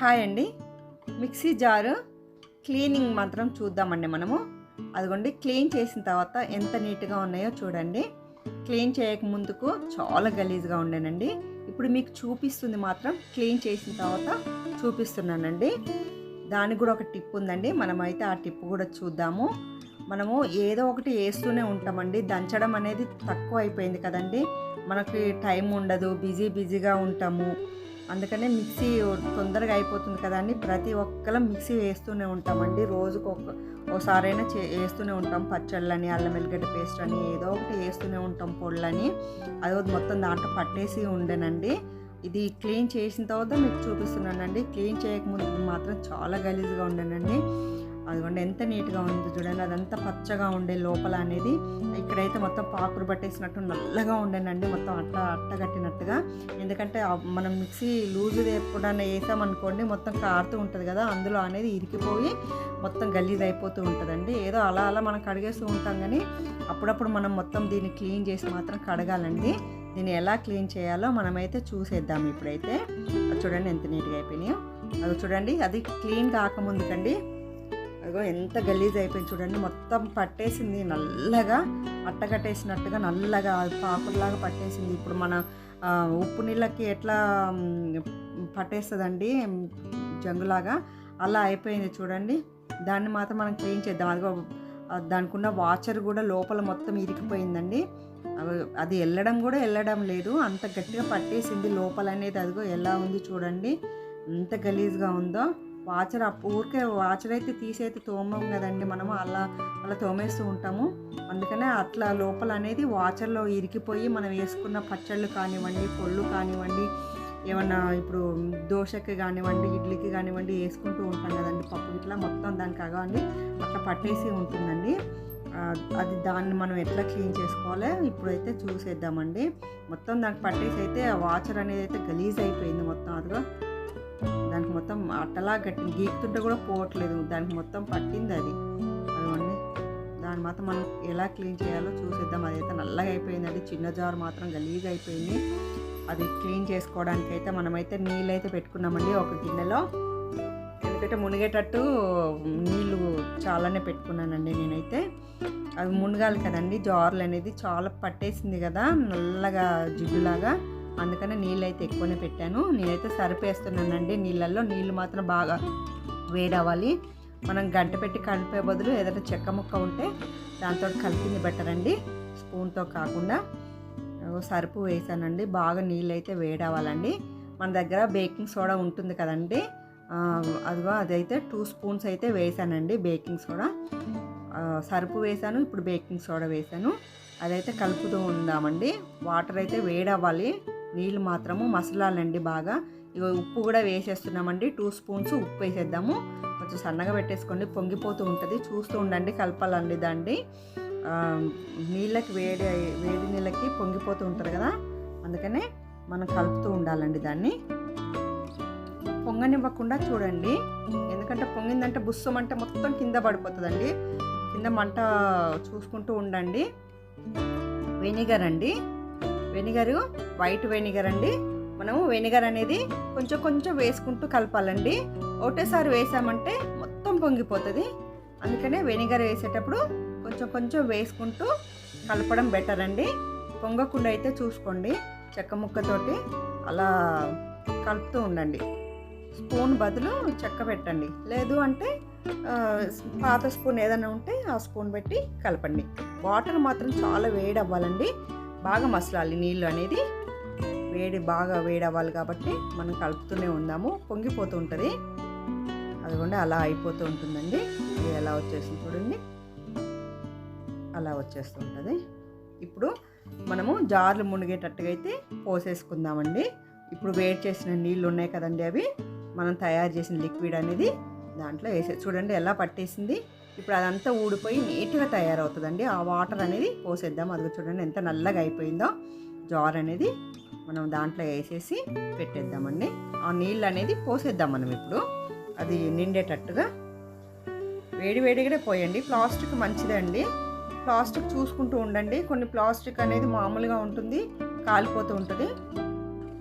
Hi అండి. Mixie jar cleaning మాత్రం చూద్దామండి మనము. అదిగోండి క్లీన్ చేసిన తర్వాత ఎంత నీట్గా ఉన్నాయో చూడండి. క్లీన్ చేయక ముందుకు చాలా గలీజ్గా ఉండేనండి. ఇప్పుడు మీకు చూపిస్తుంది మాత్రం క్లీన్ చేసిన తర్వాత చూపిస్తున్నానండి. దానికి కూడా ఒక టిప్ ఉందండి. మనమైతే ఆ టిప్ కూడా చూద్దాము. మనము ఏదో ఒకటి వేస్తూనే ఉంటామండి. దంచడం అనేది తక్కువ అయిపోయింది కదండి. మనకి టైం ఉండదు. బిజీ బిజీగా ఉంటాము. అందుకనే మిక్సీ తొందరగా అయిపోతుంది కదా అని ప్రతి ఒక్కరం మిక్సీ వేస్తూనే ఉంటామండి రోజుకు ఒక ఒకసారైనా చే వేస్తూనే ఉంటాం. పచ్చళ్ళని అల్లం వెల్లిగడ్డ పేస్ట్ అని ఏదో ఒకటి వేస్తూనే ఉంటాం పొళ్ళని. అది మొత్తం దాంట్లో పట్టేసి ఉండేనండి. ఇది క్లీన్ చేసిన తర్వాత మీకు చూపిస్తున్నానండి. క్లీన్ చేయకముందు మాత్రం చాలా గలీజ్గా ఉండేనండి. అదిగోండి ఎంత నీట్గా ఉంది చూడండి అదంతా పచ్చగా ఉండే లోపల అనేది ఇక్కడైతే మొత్తం పాకులు పట్టేసినట్టు నల్లగా ఉండేనండి మొత్తం అట్ట అట్ట కట్టినట్టుగా. ఎందుకంటే మనం మిక్సీ లూజ్ ఎప్పుడన్నా వేసామనుకోండి మొత్తం కారుతూ ఉంటుంది కదా అందులో అనేది ఇరికిపోయి మొత్తం గలీజ్ అయిపోతూ ఉంటుందండి. ఏదో అలా అలా మనం కడిగేస్తూ ఉంటాం కానీ అప్పుడప్పుడు మనం మొత్తం దీన్ని క్లీన్ చేసి మాత్రం కడగాలండి. దీన్ని ఎలా క్లీన్ చేయాలో మనమైతే చూసేద్దాం ఇప్పుడైతే. అది చూడండి ఎంత నీట్గా అయిపోయినాయో. అది చూడండి అది క్లీన్ కాకముందుకండి అదిగో ఎంత గలీజ్ అయిపోయింది చూడండి. మొత్తం పట్టేసింది నల్లగా అట్టగట్టేసినట్టుగా నల్లగా పాకులాగా పట్టేసింది. ఇప్పుడు మన ఉప్పు నీళ్ళకి ఎట్లా పట్టేస్తుందండి? జంగులాగా అలా అయిపోయింది చూడండి. దాన్ని మాత్రం మనం క్లీన్ చేద్దాం. అదిగో దానికి ఉన్న వాచర్ కూడా లోపల మొత్తం ఇరికిపోయిందండి అది వెళ్ళడం కూడా వెళ్ళడం లేదు. అంత గట్టిగా పట్టేసింది లోపల అనేది అదిగో ఎలా ఉంది చూడండి. ఎంత గలీజ్గా ఉందో. వాచర్ ఊరికే వాచర్ అయితే తీసైతే తోమం కదండి మనము. అలా అలా తోమేస్తూ ఉంటాము. అందుకనే అట్లా లోపల అనేది వాచర్లో ఇరికిపోయి మనం వేసుకున్న పచ్చళ్ళు కానివ్వండి పొళ్ళు కానివ్వండి ఏమన్నా ఇప్పుడు దోశకి కానివ్వండి ఇడ్లీకి కానివ్వండి వేసుకుంటూ ఉంటాం కదండి. పప్పు ఇట్లా మొత్తం దానికి అగవండి అట్లా పట్టేసి ఉంటుందండి. అది దాన్ని మనం ఎట్లా క్లీన్ చేసుకోవాలి ఇప్పుడైతే చూసేద్దామండి. మొత్తం దానికి పట్టేసి అయితే ఆ వాచర్ అనేది అయితే గలీజ్ అయిపోయింది మొత్తం అదిగో. దానికి మొత్తం అట్టలా గట్టి గీకుతుంటే కూడా పోవట్లేదు. దానికి మొత్తం పట్టింది అది. అదిగోండి. దాన్ని మాత్రం మనం ఎలా క్లీన్ చేయాలో చూసేద్దాం. అదైతే నల్లగా అయిపోయిందండి. చిన్న జార్ మాత్రం గలీజ్ అయిపోయింది. అది క్లీన్ చేసుకోవడానికి అయితే మనమైతే నీళ్ళు అయితే పెట్టుకున్నామండి ఒక గిన్నెలో. ఎందుకంటే మునిగేటట్టు నీళ్ళు చాలానే పెట్టుకున్నానండి నేనైతే. అవి మునగాలి కదండి. జార్లు అనేది చాలా పట్టేసింది కదా. నల్లగా జిడ్డులాగా. అందుకనే నీళ్ళు అయితే ఎక్కువనే పెట్టాను. నేనైతే సరిపేస్తున్నానండి నీళ్ళల్లో. నీళ్ళు మాత్రం బాగా వేడవ్వాలి. మనం గంట పెట్టి కలిపే బదులు ఏదైనా చెక్క ముక్క ఉంటే దాంతో కలిపింది బెటర్ అండి. స్పూన్తో కాకుండా సరుపు వేసానండి. బాగా నీళ్ళు అయితే వేడవ్వాలండి. మన దగ్గర బేకింగ్ సోడా ఉంటుంది కదండి. అదిగో అదైతే టూ స్పూన్స్ అయితే వేసానండి బేకింగ్ సోడా. సరుపు వేసాను ఇప్పుడు బేకింగ్ సోడా వేసాను. అదైతే కలుపుతూ ఉందామండి. వాటర్ అయితే వేడవ్వాలి. నీళ్ళు మాత్రము మసలాలండి బాగా. ఇగో ఉప్పు కూడా వేసేస్తున్నామండి. టూ స్పూన్స్ ఉప్పు వేసేద్దాము. కొంచెం సన్నగా పెట్టేసుకోండి. పొంగిపోతూ ఉంటుంది. చూస్తూ ఉండండి. కలపాలండి దాన్ని. నీళ్ళకి వేడి వేడి నీళ్ళకి పొంగిపోతూ ఉంటుంది కదా. అందుకనే మనం కలుపుతూ ఉండాలండి దాన్ని. పొంగనివ్వకుండా చూడండి. ఎందుకంటే పొంగిందంటే బుస్సమంటే మొత్తం కింద పడిపోతుందండి. కింద మంట చూసుకుంటూ ఉండండి. వెనిగర్ అండి వెనిగరు వైట్ వెనిగర్ అండి. మనము వెనిగర్ అనేది కొంచెం కొంచెం వేసుకుంటూ కలపాలండి. ఒకటేసారి వేసామంటే మొత్తం పొంగిపోతుంది. అందుకనే వెనిగర్ వేసేటప్పుడు కొంచెం కొంచెం వేసుకుంటూ కలపడం బెటర్ అండి. పొంగకుండా అయితే చూసుకోండి. చెక్క ముక్కతోటి అలా కలుపుతూ ఉండండి. స్పూన్ బదులు చెక్క పెట్టండి. లేదు అంటే పాత స్పూన్ ఏదైనా ఉంటే ఆ స్పూన్ పెట్టి కలపండి. వాటర్ మాత్రం చాలా వేడి అవ్వాలండి బాగా మసలాలి నీళ్ళు అనేది. వేడి బాగా వేడి అవ్వాలి కాబట్టి మనం కలుపుతూనే ఉందాము. పొంగిపోతూ ఉంటుంది. అదిగోండి అలా అయిపోతూ ఉంటుందండి. ఇది ఎలా వచ్చేసింది చూడండి. అలా వచ్చేస్తూ ఉంటుంది. ఇప్పుడు మనము జార్లు మునిగేటట్టుగా అయితే పోసేసుకుందామండి. ఇప్పుడు వేడి చేసిన నీళ్ళు ఉన్నాయి కదండి అవి. మనం తయారు చేసిన లిక్విడ్ అనేది దాంట్లో వేసే చూడండి ఎలా పట్టేసింది. ఇప్పుడు అదంతా ఊడిపోయి నీట్గా తయారవుతుందండి. ఆ వాటర్ అనేది పోసేద్దాం. అది చూడండి ఎంత నల్లగా అయిపోయిందో. జార్ అనేది మనం దాంట్లో వేసేసి పెట్టేద్దామండి. ఆ నీళ్ళు అనేది పోసేద్దాం మనం ఇప్పుడు. అది నిండేటట్టుగా. వేడి వేడిగానే పోయండి. ప్లాస్టిక్ మంచిదండి ప్లాస్టిక్ చూసుకుంటూ ఉండండి. కొన్ని ప్లాస్టిక్ అనేది మామూలుగా ఉంటుంది కాలిపోతూ ఉంటుంది.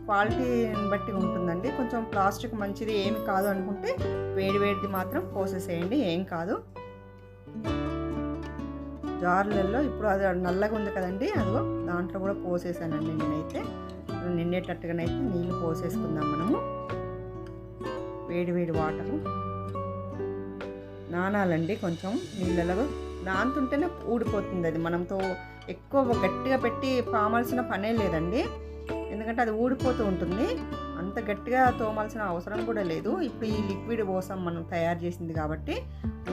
క్వాలిటీని బట్టి ఉంటుందండి. కొంచెం ప్లాస్టిక్ మంచిది ఏమి కాదు అనుకుంటే వేడి వేడిది మాత్రం పోసేసేయండి. ఏం కాదు. జార్లలో ఇప్పుడు అది నల్లగా ఉంది కదండి అదిగో దాంట్లో కూడా పోసేసానండి నేనైతే. నిండేటట్టుగానైతే నీళ్ళు పోసేసుకుందాం మనము. వేడి వేడి వాటరు. నానాలండి కొంచెం నీళ్ళలో. నానుతుంటేనే ఊడిపోతుంది అది. మనంతో ఎక్కువ గట్టిగా పెట్టి పామాల్సిన పనే లేదండి. ఎందుకంటే అది ఊడిపోతూ ఉంటుంది. అంత గట్టిగా తోమాల్సిన అవసరం కూడా లేదు. ఇప్పుడు ఈ లిక్విడ్ కోసం మనం తయారు చేసింది కాబట్టి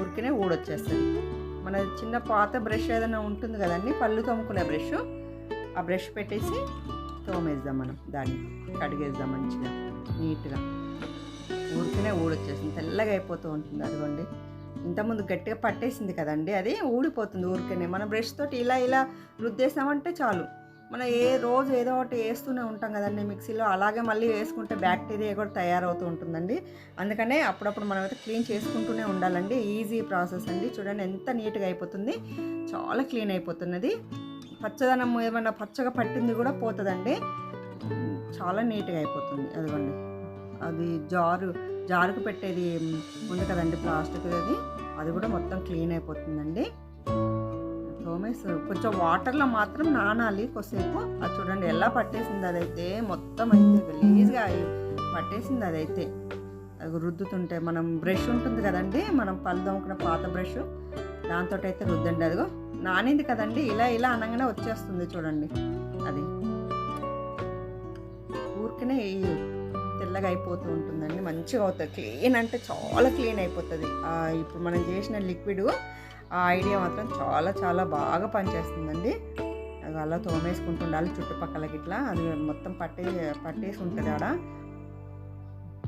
ఊరికనే ఊడొచ్చేస్తుంది. మన చిన్న పాత బ్రష్ ఏదైనా ఉంటుంది కదండి పళ్ళు తోముకునే బ్రష్. ఆ బ్రష్ పెట్టేసి తోమేద్దాం మనం దాన్ని కడిగేద్దాం మంచిగా నీట్గా. ఊరికనే ఊడొచ్చేసింది తెల్లగా అయిపోతూ ఉంటుంది అదిగోండి. ఇంతకుముందు గట్టిగా పట్టేసింది కదండి అది ఊడిపోతుంది ఊరికనే. మన బ్రష్ తోటి ఇలా ఇలా రుద్దేసామంటే చాలు. మనం ఏ రోజు ఏదో ఒకటి వేస్తూనే ఉంటాం కదండి మిక్సీలో. అలాగే మళ్ళీ వేసుకుంటే బ్యాక్టీరియా కూడా తయారవుతూ ఉంటుందండి. అందుకనే అప్పుడప్పుడు మనం అయితే క్లీన్ చేసుకుంటూనే ఉండాలండి. ఈజీ ప్రాసెస్ అండి. చూడండి ఎంత నీట్గా అయిపోతుంది. చాలా క్లీన్ అయిపోతున్నది. పచ్చదనం ఏమన్నా పచ్చగా పట్టింది కూడా పోతుందండి. చాలా నీట్గా అయిపోతుంది. అదిగోండి. అది జారు జారుకు పెట్టేది ఉంది కదండి ప్లాస్టిక్ అది. అది కూడా మొత్తం క్లీన్ అయిపోతుందండి. తోమేసి కొంచెం వాటర్లో మాత్రం నానాలి కొద్దిసేపు. అది చూడండి ఎలా పట్టేసింది అదైతే. మొత్తం అయితే గలీజ్గా పట్టేసింది అదైతే. అది రుద్దుతుంటే మనం బ్రష్ ఉంటుంది కదండి మనం పళ్ళు తోముకున్న పాత బ్రష్. దాంతో అయితే రుద్దండి అదిగో. నానింది కదండి ఇలా ఇలా అనగానే వచ్చేస్తుంది చూడండి అది. ఊరికనే తెల్లగా అయిపోతూ ఉంటుందండి. మంచిగా అవుతుంది. క్లీన్ అంటే చాలా క్లీన్ అయిపోతుంది. ఇప్పుడు మనం చేసిన లిక్విడ్ ఆ ఐడియా మాత్రం చాలా చాలా బాగా పనిచేస్తుందండి. అలా తోమేసుకుంటుండాలి చుట్టుపక్కల చుట్టుపక్కలకి ఇట్లా అది మొత్తం పట్టే పట్టేసి ఉంటుంది ఆడ.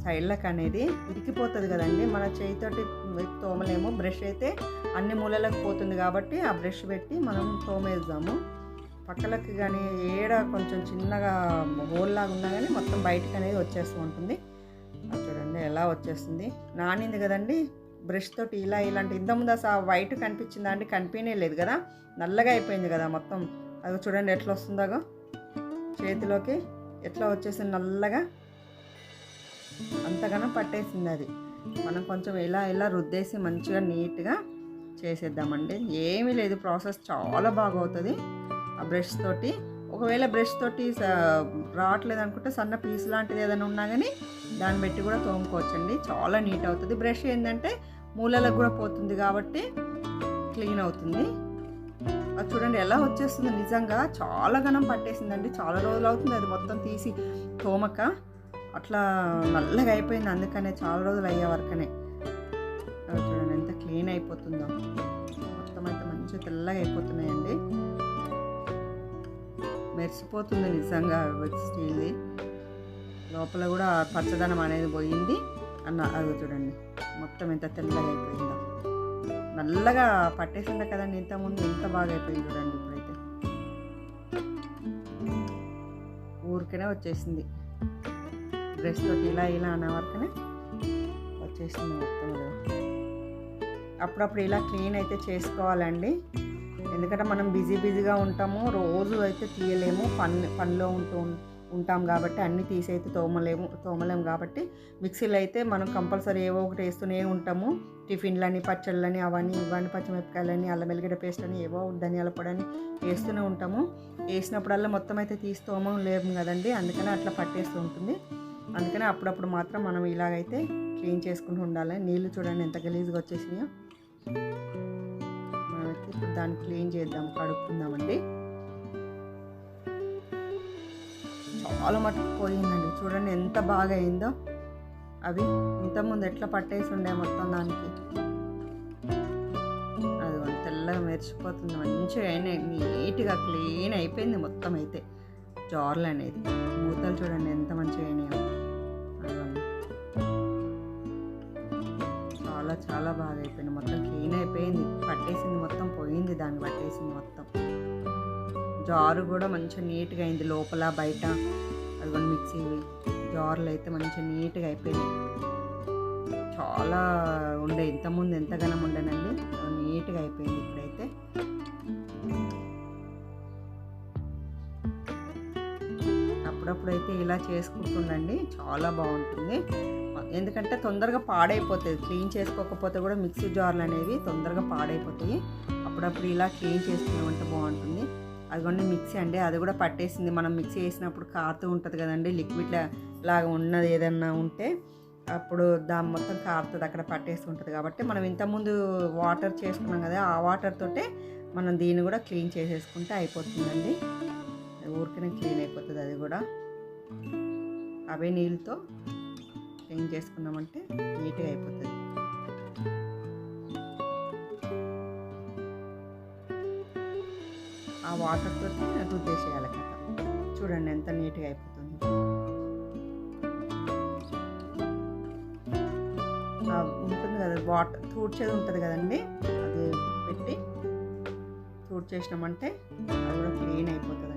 సైడ్లకు అనేది ఇరికిపోతుంది కదండి. మన చేయితోటి తోమలేము. బ్రష్ అయితే అన్ని మూలలకు పోతుంది కాబట్టి ఆ బ్రష్ పెట్టి మనం తోమేద్దాము. పక్కలకి కానీ ఏడ కొంచెం చిన్నగా హోల్ లాగా ఉన్నా కానీ మొత్తం బయటకు అనేది వచ్చేస్తూ ఉంటుంది. చూడండి ఎలా వచ్చేస్తుంది. నానింది కదండి. బ్రష్ తోటి ఇలా ఇలాంటి ఇంతకుముందు అసలు వైట్ కనిపించిందా అండి కనిపించనే లేదు కదా. నల్లగా అయిపోయింది కదా మొత్తం. అది చూడండి ఎట్లా వస్తుందాగో చేతిలోకి ఎట్లా వచ్చేసింది నల్లగా. అంతగానో పట్టేసింది అది. మనం కొంచెం ఇలా ఇలా రుద్దేసి మంచిగా నీట్గా చేసేద్దామండి. ఏమీ లేదు ప్రాసెస్ చాలా బాగా అవుతుంది ఆ బ్రష్ తోటి. ఒకవేళ బ్రష్ తోటి రావట్లేదు అనుకుంటే సన్న పీస్ లాంటిది ఏదైనా ఉన్నా కానీ దాన్ని బట్టి కూడా తోముకోవచ్చండి. చాలా నీట్ అవుతుంది. బ్రష్ ఏంటంటే మూలలకు కూడా పోతుంది కాబట్టి క్లీన్ అవుతుంది. అది చూడండి ఎలా వచ్చేస్తుంది నిజంగా చాలా ఘనం పట్టేసిందండి. చాలా రోజులు అవుతుంది అది మొత్తం తీసి తోమక. అట్లా నల్లగా అయిపోయింది అందుకనే చాలా రోజులు అయ్యే వరకనే. అది చూడండి ఎంత క్లీన్ అయిపోతుందో. మొత్తం అయితే మంచిగా తెల్లగా అయిపోతున్నాయండి. మెరిసిపోతుంది నిజంగా స్టీల్ది. లోపల కూడా పచ్చదనం అనేది పోయింది అన్న అది చూడండి. మొత్తం ఎంత తెల్లగా అయిపోయిందో. నల్లగా పట్టేసిండే కదండి ఇంతకుముందు? ఎంత బాగా అయిపోయింది చూడండి ఇప్పుడైతే. ఊరికనే వచ్చేసింది. డ్రెస్ తోటి ఇలా ఇలా అనే వరకునే వచ్చేసింది మొత్తం అప్పుడప్పుడు ఇలా క్లీన్ అయితే చేసుకోవాలండి. ఎందుకంటే మనం బిజీ బిజీగా ఉంటాము రోజు అయితే తీయలేము పని పనిలో ఉంటూ ఉంటాం కాబట్టి అన్నీ తీసి అయితే తోమలేము తోమలేము కాబట్టి మిక్సీలో అయితే మనం కంపల్సరీ ఏవో ఒకటి వేస్తూనే ఉంటాము. టిఫిన్లని పచ్చళ్ళని అవన్నీ ఇవన్నీ పచ్చిమిరపకాయలని అల్లం వెల్లిగడ్డ పేస్ట్ అని ఏవో ధనియాల పొడని వేస్తూనే ఉంటాము. వేసినప్పుడల్లా మొత్తం అయితే తీసి తోమం లేము కదండి అందుకని అట్లా పట్టేస్తూ ఉంటుంది. అందుకని అప్పుడప్పుడు మాత్రం మనం ఇలాగైతే క్లీన్ చేసుకుంటూ ఉండాలి. నీళ్ళు చూడండి ఎంత గలీజ్గా వచ్చేసినాయో. మనమైతే దాన్ని క్లీన్ చేద్దాం కడుక్కుందామండి. చాలా మటుకు పోయిందండి. చూడండి ఎంత బాగా అయిందో అవి ఇంతకుముందు ఎట్లా పట్టేసి ఉండే మొత్తం దానికి. అది తెల్లగా మెరిచిపోతుంది మంచిగా అయినాయి. నీట్గా క్లీన్ అయిపోయింది మొత్తం అయితే. జార్లు అనేది. మూతలు చూడండి ఎంత మంచిగా అయినాయో. చాలా చాలా బాగా అయిపోయింది మొత్తం క్లీన్ అయిపోయింది. పట్టేసింది మొత్తం జారు కూడా మంచిగా నీట్గా అయింది లోపల బయట. అదిగోండి మిక్సీ. జార్లు అయితే మంచిగా నీట్గా అయిపోయింది చాలా ఉండే ఇంతకుముందు ఎంతగానో ఉండేనండి. నీట్గా అయిపోయింది ఇప్పుడైతే. అప్పుడప్పుడు అయితే ఇలా చేసుకుంటుండండి. చాలా బాగుంటుంది. ఎందుకంటే తొందరగా పాడైపోతుంది క్లీన్ చేసుకోకపోతే కూడా మిక్సీ జార్లు అనేవి తొందరగా పాడైపోతాయి. అప్పుడప్పుడు ఇలా క్లీన్ చేసుకున్నామంటే బాగుంటుంది. అదిగోండి మిక్సీ అండి అది కూడా పట్టేసింది. మనం మిక్సీ వేసినప్పుడు కారుతూ ఉంటుంది కదండి లిక్విడ్ లాగా ఉన్నది ఏదన్నా ఉంటే అప్పుడు దాని మొత్తం కారుతుంది అక్కడ పట్టేసుకుంటుంది కాబట్టి మనం ఇంతకుముందు వాటర్ చేసుకున్నాం కదా ఆ వాటర్ తోటే మనం దీన్ని కూడా క్లీన్ చేసేసుకుంటే అయిపోతుందండి. ఊరికనే క్లీన్ అయిపోతుంది అది కూడా. అవే నీళ్ళతో క్లీన్ చేసుకున్నామంటే నీట్గా అయిపోతుంది. ఆ వాటర్తో తోటి రుద్దేసేయాలి కదా చూడండి ఎంత నీట్గా అయిపోతుంది. ఉంటుంది కదా వాటర్ తూడ్చేది ఉంటుంది కదండి అది పెట్టి తూడ్చేసినామంటే అది కూడా క్లీన్ అయిపోతుంది.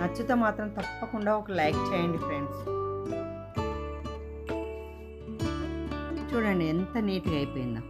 నచ్చితే మాత్రం తప్పకుండా ఒక లైక్ చేయండి ఫ్రెండ్స్. చూడండి ఎంత నీట్గా అయిపోయిందో.